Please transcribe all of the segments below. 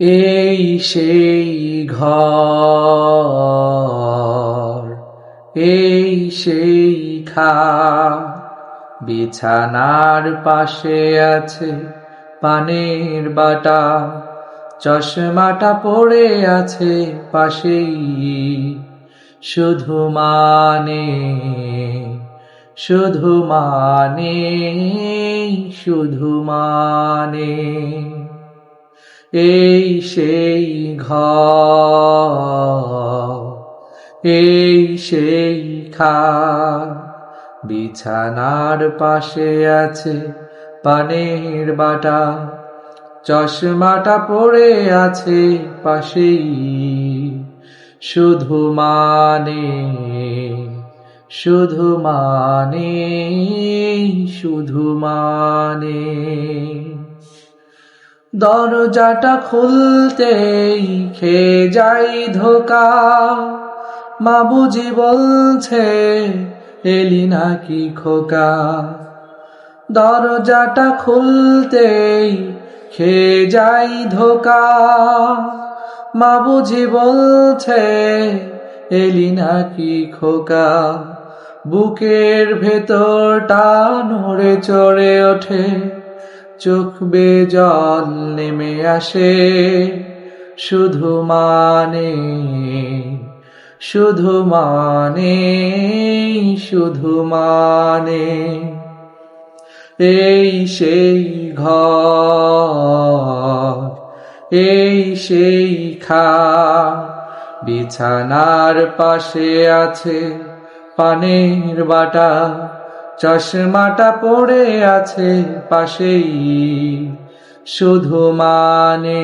এই সেই ঘর, এই সেই বিছানার পাশে আছে পানের বাটা, চশমাটা পড়ে আছে পাশেই শুধু মানে শুধু মানে শুধু মানে এই সেই ঘর, এই সেই খান বিছানার পাশে আছে পানের বাটা, চশমাটা পড়ে আছে পাশেই, শুধু মানে শুধু মানে শুধু মানে। দরজাটা খুলতেই খেয়ে যাই ধোকা। মা বুঝি বলছে, এলি নাকি খোকা? দরজাটা খুলতেই খেয়ে যাই ধোকা। মা বুঝি বলছে, এলি নাকি খোকা? বুকের ভেতরটা নড়ে চড়ে ওঠে। চোখ বে জল নেমে আসে, শুধু মানে শুধু মানে শুধু মানে। এই সেই ঘর, এই সেই খা, বিছানার পাশে আছে পানের বাটা। চশমাটা পড়ে আছে পাশেই। শুধু মানে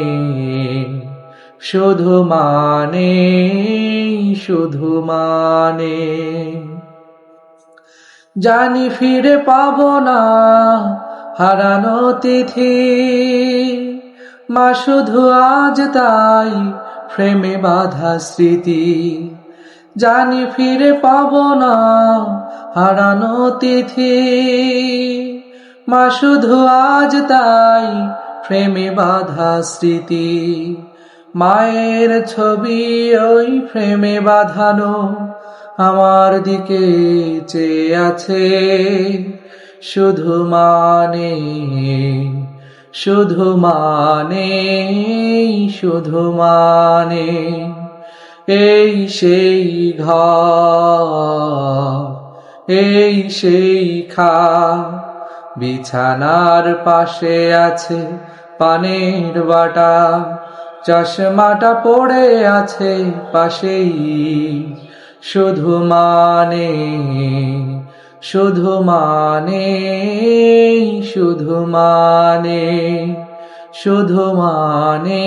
শুধু মানে শুধু মানে জানি ফিরে পাব না হারানো তিথি, মা শুধু আজ তাই প্রেমে বাধা স্মৃতি। জানি ফিরে পাব না হারানো তিথি। মা শুধু আজ তাই প্রেমে বাধা স্মৃতি। মায়ের ছবি ওই প্রেমে বাঁধানো আমার দিকে চেয়ে আছে। শুধু মানে শুধু মানে শুধু মানে। এই সেই ঘর, এই সেই খা বিছানার পাশে আছে পানের বাটা, চশমাটা পড়ে আছে পাশেই, শুধু মানে শুধু মানে শুধু মানে। শুধু মানে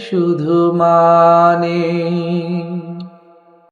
শুধু মানে।